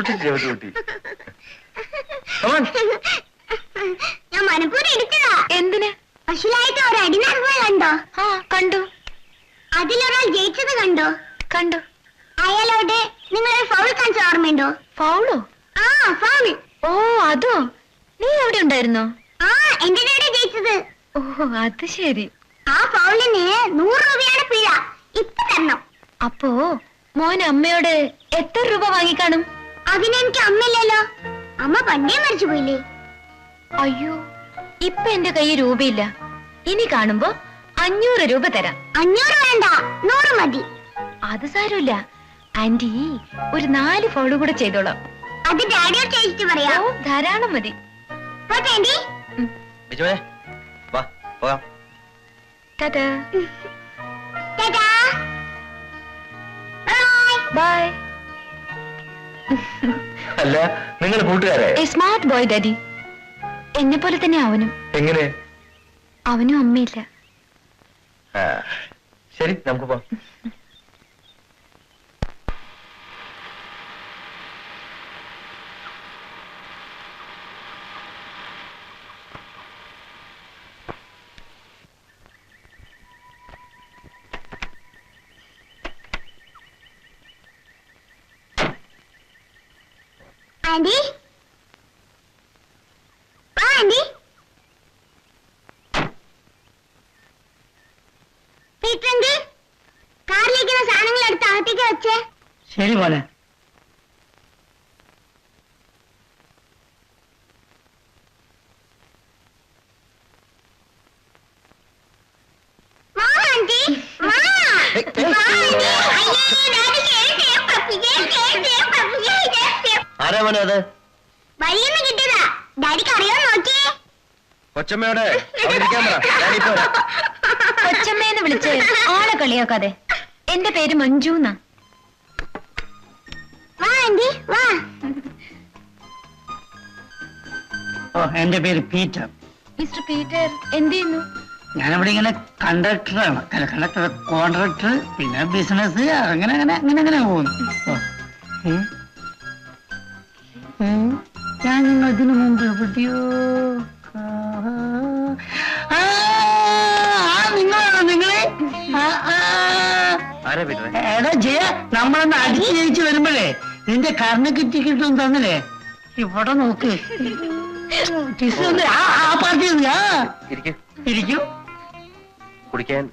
കുട്ടി ഞാൻ മനപ്പൂർവം ഇടിച്ചതാ. എന്തിന്? പശുലായിട്ട് ഒരു കണ്ടോ? ആ കണ്ടു. അതിലൊരാൾ ജയിച്ചത് കണ്ടോ? കണ്ടു. അയാളോട് നിങ്ങളെ ഫൗൾ കാണിച്ച ഓർമ്മയുണ്ടോ? ഫൗളോ ആ ഫൗൾ ഓ അതോ? നീ അവിടെ ഉണ്ടായിരുന്നോ? ആ എന്റെ ഡാഡി ജയിച്ചത്. ഓ അത് ശരി. ആ ഫൗളിന് നൂറ് രൂപയാണ് പിഴ. ഇപ്പൊ തരണം. അപ്പോ മോൻ അമ്മയോട് എത്ര രൂപ വാങ്ങിക്കാണും? അതിനെനിക്ക് അമ്മയില്ലല്ലോ. അമ്മ പണ്ടേ മരിച്ചു പോയില്ലേ? അയ്യോ ഇപ്പൊ എന്റെ കയ്യിൽ രൂപയില്ല. ഇനി കാണുമ്പോ അഞ്ഞൂറ് രൂപ തരാം. അഞ്ഞൂറ് വേണ്ട നൂറ് മതി. അത് സാരമില്ല. ആന്റി ഒരു നാല് ഫോളോ കൂടെ ചെയ്തോളാം. അത് ഡാഡിയോ ചോദിച്ചിട്ട് ഓ പറയാം ധാരാളം മതി. പോട്ടെ ആന്റി. ബിജുവേ വാ പോകാം. ടാറ്റാ. ടാറ്റാ. ബൈ ബൈ അല്ല നിങ്ങൾ കൂട്ടുകാരെ? സ്മാർട്ട് ബോയ് ഡാഡി എന്നെ പോലെ തന്നെ അവനും. എങ്ങനെ? അവനും അമ്മയില്ല. ശരി നമുക്ക് പോവാം. ആന്റി വാ ആന്റി പീറ്ററിന്റെ കാറിലേക്കുള്ള സാധനങ്ങൾ എടുത്ത് അകത്തേക്ക് വെച്ചേ. ശരി മോനെ. വാ ആന്റി വാ. വാ ആന്റി അയ്യേ ഡാഡി കേട്ടേ പപ്പി കേട്ടേ പപ്പി കേട്ടേ ആരാ മോനെ അത്? വഴിയെന്ന് കിട്ടിയതാ. ഡാഡിക്ക് അറിയോ നോക്കിയേ. കൊച്ചമ്മയോടെ അവിടെ ഇരിക്കാൻ ഞാൻ ഇപ്പൊ വരാം. കൊച്ചമ്മേന്ന് വിളിച്ച് ആളെ കളിയാക്കാതെ. എന്റെ പേര് മഞ്ജു എന്നാ. വാ ആന്റി വാ. ഓ എന്റെ പേര് പീറ്റർ. മിസ്റ്റർ പീറ്റർ എന്ത് ചെയ്യുന്നു? ഞാനിവിടെ ഇങ്ങനെ കണ്ടക്ടറാണ്. കണ്ടക്ടർ കോൺട്രാക്ടർ പിന്നെ ബിസിനസ് അങ്ങനെ അങ്ങനെ അങ്ങനെ അങ്ങനെ പോകുന്നു. നിങ്ങൾ മുമ്പ് എവിടെയോ കാ- ആ, ആ, നിങ്ങളാണോ നിങ്ങളെ? എടാ ജയ നമ്മളൊന്ന് അടിച്ചു ജയിച്ചു വരുമ്പോഴേ നിന്റെ കർണക്ക് ടിക്കറ്റും തന്നില്ലേ? ഇവിടെ നോക്ക്. ഇരിക്കും. കുടിക്കാൻ.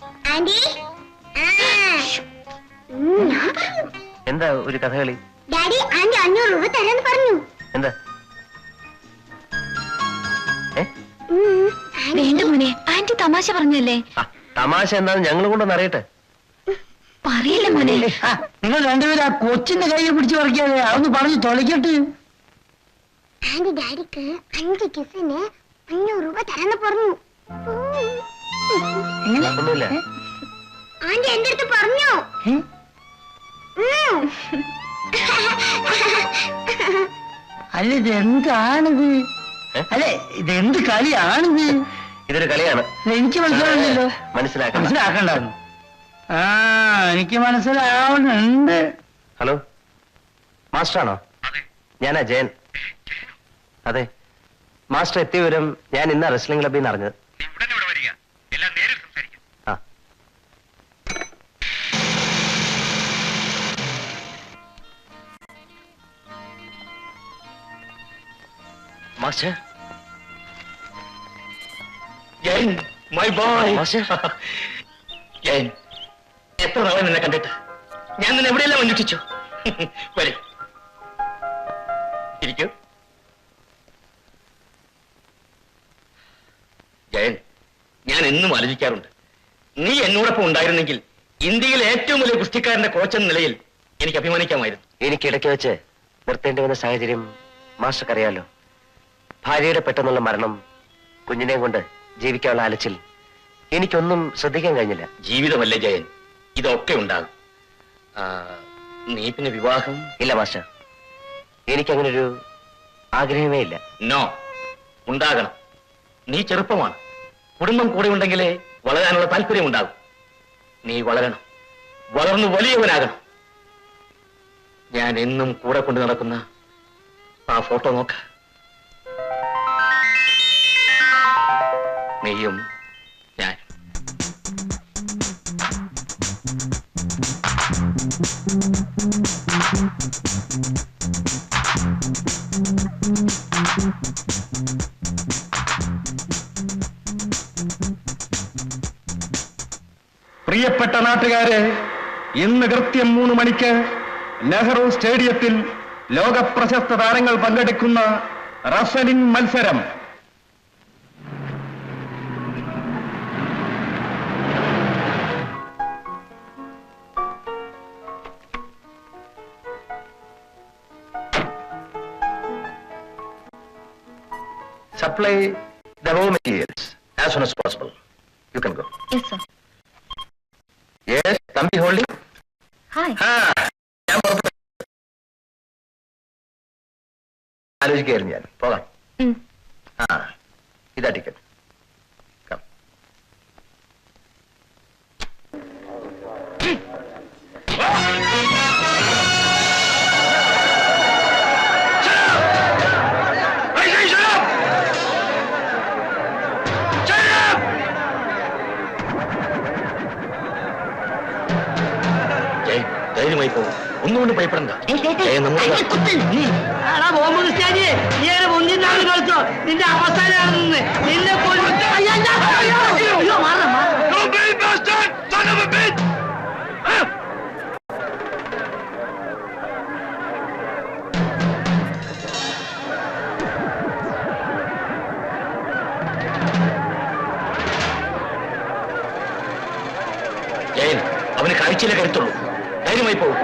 എന്താ ഒരു കഥകളി? ഡാഡി ആന്റി അഞ്ഞൂറ് രൂപ തരാന്ന് പറഞ്ഞു. തമാശ പറഞ്ഞല്ലേ? തമാശ എന്താന്ന് ഞങ്ങൾ കൊണ്ടൊന്ന് അറിയട്ടെ. പറയില്ല മോനെ? നിങ്ങൾ രണ്ടുപേരും ആ കൊച്ചിന്റെ കയ്യിൽ പിടിച്ചു പറിക്കാതെ അതൊന്ന് പറഞ്ഞു തൊളിക്കട്ടെ ആന്റി ഡാഡിക്ക്. അഞ്ച് കിസിന്. അഞ്ഞൂറ് രൂപ തരാന്ന് പറഞ്ഞു. ആന്റി എന്റെ അടുത്ത് പറഞ്ഞു. അല്ല ഇത് എന്താണിത്? അല്ലെ ഇത് എന്ത് കളിയാണിത്? ഇതൊരു കളിയാണ്. എനിക്ക് മനസ്സിലാവുന്നില്ലല്ലോ. മനസ്സിലാക്കണം. മനസ്സിലാക്കണ്ടായിരുന്നു. ആ എനിക്ക് മനസ്സിലാവുന്നുണ്ട്. ഹലോ? മാസ്റ്റർ മാസ്റ്ററാണോ ഞാനാ ജയൻ. അതെ. മാസ്റ്റർ എത്തിയ വിവരം ഞാൻ ഇന്ന് റെസ്ലിംഗ് ക്ലബിൽ നിന്ന് അറിഞ്ഞത്. ആ. Master? Jayan my boy Jayan എത്ര നാളെ നിന്നെ കണ്ടിട്ട്? ഞാൻ നിന്നെ എവിടെയെല്ലാം അന്വേഷിച്ചു? വരൂ. ഇരിക്കൂ. ജയൻ ഞാൻ എന്നും ആലോചിക്കാറുണ്ട്. നീ എന്നോടൊപ്പം ഉണ്ടായിരുന്നെങ്കിൽ ഇന്ത്യയിൽ ഏറ്റവും വലിയ കുസ്തിക്കാരന്റെ കോച്ചെന്ന നിലയിൽ എനിക്ക് അഭിമാനിക്കാമായിരുന്നു. എനിക്ക് ഇടയ്ക്ക് വെച്ച് നിർത്തേണ്ടി വന്ന സാഹചര്യം മാസ്റ്റർക്കറിയാലോ ഭാര്യയുടെ പെട്ടെന്നുള്ള മരണം കുഞ്ഞിനെയും കൊണ്ട് ജീവിക്കാനുള്ള അലച്ചിൽ എനിക്കൊന്നും ശ്രദ്ധിക്കാൻ കഴിഞ്ഞില്ല. ജീവിതമല്ലേ ജയൻ? ഇതൊക്കെ ഉണ്ടാകും. നീ പിന്നെ വിവാഹം? ഇല്ല മാസ്റ്റർ. എനിക്കങ്ങനെ ഒരു ആഗ്രഹമേ ഇല്ല. നോ. ഉണ്ടാകണം. നീ ചെറുപ്പമാണ്. കുടുംബം കൂടെ ഉണ്ടെങ്കിലേ വളരാനുള്ള താല്പര്യം ഉണ്ടാകും. നീ വളരണം. വളർന്നു വലിയവനാകണം. ഞാൻ എന്നും കൂടെ കൊണ്ടു നടക്കുന്ന ആ ഫോട്ടോ നോക്ക. നീയും ഞാൻ. പ്രിയപ്പെട്ട നാട്ടുകാരെ ഇന്ന് കൃത്യം മൂന്ന് മണിക്ക് നെഹ്റു സ്റ്റേഡിയത്തിൽ ലോകപ്രശസ്ത താരങ്ങൾ പങ്കെടുക്കുന്ന റസലിംഗ് മത്സരം. supply the raw materials as soon as possible. എടാ ബോംബ് ക്രിസ്ത്യാനി നീ എന്നെ മുന്നിൽ കളിച്ചോ നിന്റെ അവസാനമാണെന്ന് നിന്നെ. അവന് കഴിച്ചില്ല കരുത്തുള്ളൂ ധൈര്യമായി പോകും.